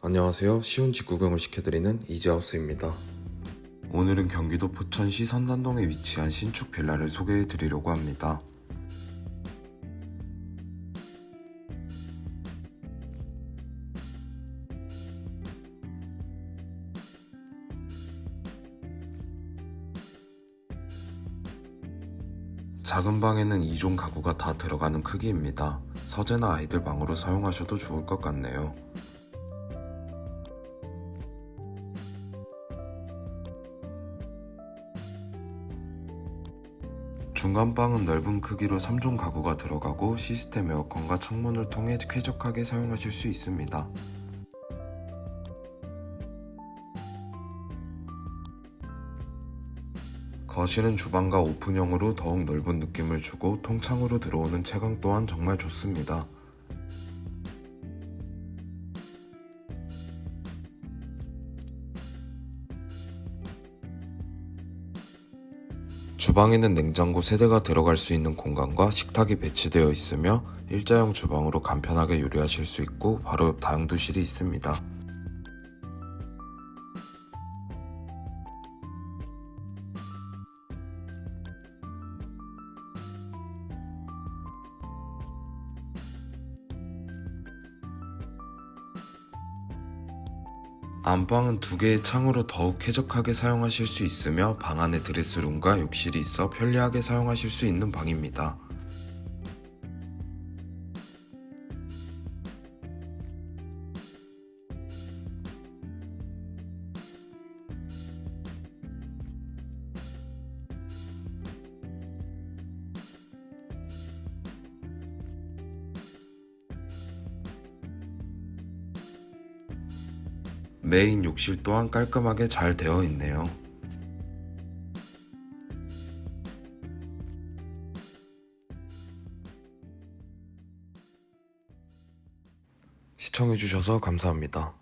안녕하세요. 쉬운 집 구경을 시켜드리는 이지하우스입니다. 오늘은 경기도 포천시 선단동에 위치한 신축 빌라를 소개해 드리려고 합니다. 작은 방에는 2종 가구가 다 들어가는 크기입니다. 서재나 아이들 방으로 사용하셔도 좋을 것 같네요. 중간방은 넓은 크기로 3종 가구가 들어가고 시스템 에어컨과 창문을 통해 쾌적하게 사용하실 수 있습니다. 거실은 주방과 오픈형으로 더욱 넓은 느낌을 주고 통창으로 들어오는 채광 또한 정말 좋습니다. 주방에는 냉장고 세대가 들어갈 수 있는 공간과 식탁이 배치되어 있으며 일자형 주방으로 간편하게 요리하실 수 있고 바로 옆 다용도실이 있습니다. 안방은 두 개의 창으로 더욱 쾌적하게 사용하실 수 있으며 방 안에 드레스룸과 욕실이 있어 편리하게 사용하실 수 있는 방입니다. 메인 욕실 또한 깔끔하게 잘 되어 있네요. 시청해주셔서 감사합니다.